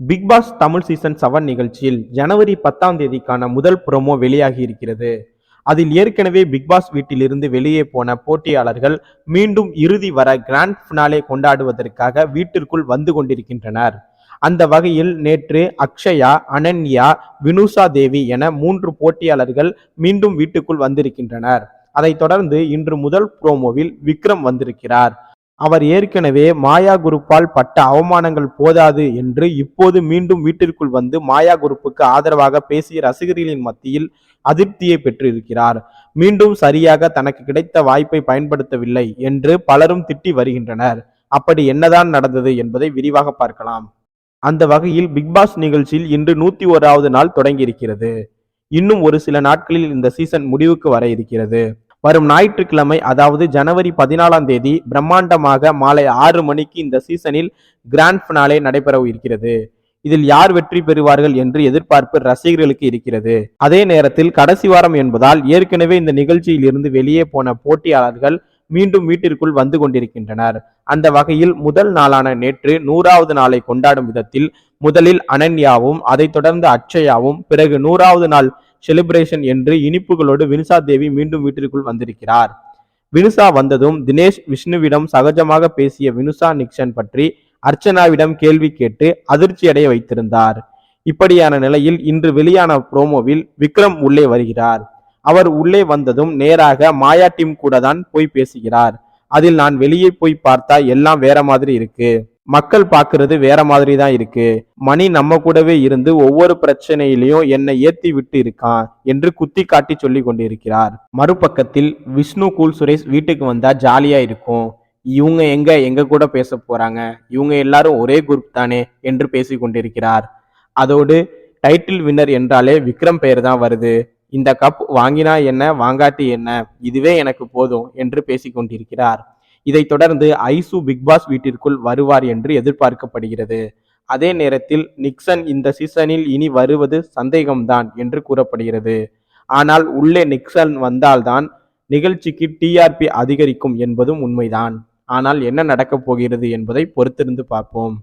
Bigg Boss Tamil season seven நிகழ்ச்சியில் ஜனவரி பத்தாம் தேதிக்கான முதல் ப்ரோமோ வெளியாகி இருக்கிறது. அதில் ஏற்கனவே பிக் பாஸ் வீட்டிலிருந்து வெளியே போன போட்டியாளர்கள் மீண்டும் இறுதி வர கிராண்ட் ஃபினாலே கொண்டாடுவதற்காக வீட்டிற்குள் வந்து கொண்டிருக்கின்றனர். அந்த வகையில் நேற்று அக்ஷயா அனன்யா வினுசா தேவி என மூன்று போட்டியாளர்கள் மீண்டும் வீட்டுக்குள் வந்திருக்கின்றனர். அதைத் தொடர்ந்து இன்று முதல் ப்ரோமோவில் விக்ரம் வந்திருக்கிறார். அவர் ஏற்கனவே மாயா குரூப்பால் பட்ட அவமானங்கள் போதாது என்று இப்போது மீண்டும் வீட்டிற்குள் வந்து மாயா குரூப்புக்கு ஆதரவாக பேசிய ரசிகர்களின் மத்தியில் அதிருப்தியை பெற்றிருக்கிறார். மீண்டும் சரியாக தனக்கு கிடைத்த வாய்ப்பை பயன்படுத்தவில்லை என்று பலரும் திட்டி வருகின்றனர். அப்படி என்னதான் நடந்தது என்பதை விரிவாக பார்க்கலாம். அந்த வகையில் பிக் பாஸ் நிகழ்ச்சியில் இன்று நூத்தி ஓராவது நாள் தொடங்கியிருக்கிறது. இன்னும் ஒரு சில நாட்களில் இந்த சீசன் முடிவுக்கு வர இருக்கிறது. வரும் ஞாயிற்றுக்கிழமை அதாவது ஜனவரி பதினாலாம் தேதி பிரம்மாண்டமாக மாலை ஆறு மணிக்கு இந்த சீசனில் கிராண்ட் ஃபினாலே நடைபெற இருக்கிறது. இதில் யார் வெற்றி பெறுவார்கள் என்று எதிர்பார்ப்பு ரசிகர்களுக்கு இருக்கிறது. அதே நேரத்தில் கடைசி வாரம் என்பதால் ஏற்கனவே இந்த நிகழ்ச்சியில் இருந்து வெளியே போன போட்டியாளர்கள் மீண்டும் வீட்டிற்குள் வந்து கொண்டிருக்கின்றனர். அந்த வகையில் முதல் நாளான நேற்று நூறாவது நாளை கொண்டாடும் விதத்தில் முதலில் அனன்யாவும் அதைத் தொடர்ந்து அக்ஷயாவும் பிறகு நூறாவது நாள் செலிப்ரேஷன் என்று இனிப்புகளோடு வினுசா தேவி மீண்டும் வீட்டிற்குள் வந்திருக்கிறார். வினுசா வந்ததும் தினேஷ் விஷ்ணுவிடம் சகஜமாக பேசிய வினுசா நிக்சன் பற்றி அர்ச்சனாவிடம் கேள்வி கேட்டு அதிர்ச்சியடைய வைத்திருந்தார். இப்படியான நிலையில் இன்று வெளியான ப்ரோமோவில் விக்ரம் உள்ளே வருகிறார். அவர் உள்ளே வந்ததும் நேராக மாயா டீம் கூட தான் போய் பேசுகிறார். அதில் நான் வெளியே போய் பார்த்தா எல்லாம் வேற மாதிரி இருக்கு. மக்கள் பார்க்கறது வேற மாதிரி தான் இருக்கு. மணி நம்ம கூடவே இருந்து ஒவ்வொரு பிரச்சனையிலையும் என்னை ஏத்தி விட்டு இருக்கான் என்று குத்தி காட்டி சொல்லி கொண்டிருக்கிறார். மறுபக்கத்தில் விஷ்ணு கூல் சுரேஷ் வீட்டுக்கு வந்தா ஜாலியா இருக்கும். இவங்க எங்க எங்க கூட பேச போறாங்க? இவங்க எல்லாரும் ஒரே குரூப் தானே என்று பேசி கொண்டிருக்கிறார். அதோடு டைட்டில் வின்னர் என்றாலே விக்ரம் பெயர் தான் வருது. இந்த கப் வாங்கினா என்ன வாங்காட்டி என்ன? இதுவே எனக்கு போதும் என்று பேசிக் கொண்டிருக்கிறார். இதைத் தொடர்ந்து ஐசு பிக் பாஸ் வீட்டிற்குள் வருவார் என்று எதிர்பார்க்கப்படுகிறது. அதே நேரத்தில் நிக்சன் இந்த சீசனில் இனி வருவது சந்தேகம்தான் என்று கூறப்படுகிறது. ஆனால் உள்ளே நிக்சன் வந்தால்தான் நிகழ்ச்சிக்கு டிஆர்பி அதிகரிக்கும் என்பதும் உண்மைதான். ஆனால் என்ன நடக்கப் போகிறது என்பதை பொறுத்திருந்து பார்ப்போம்.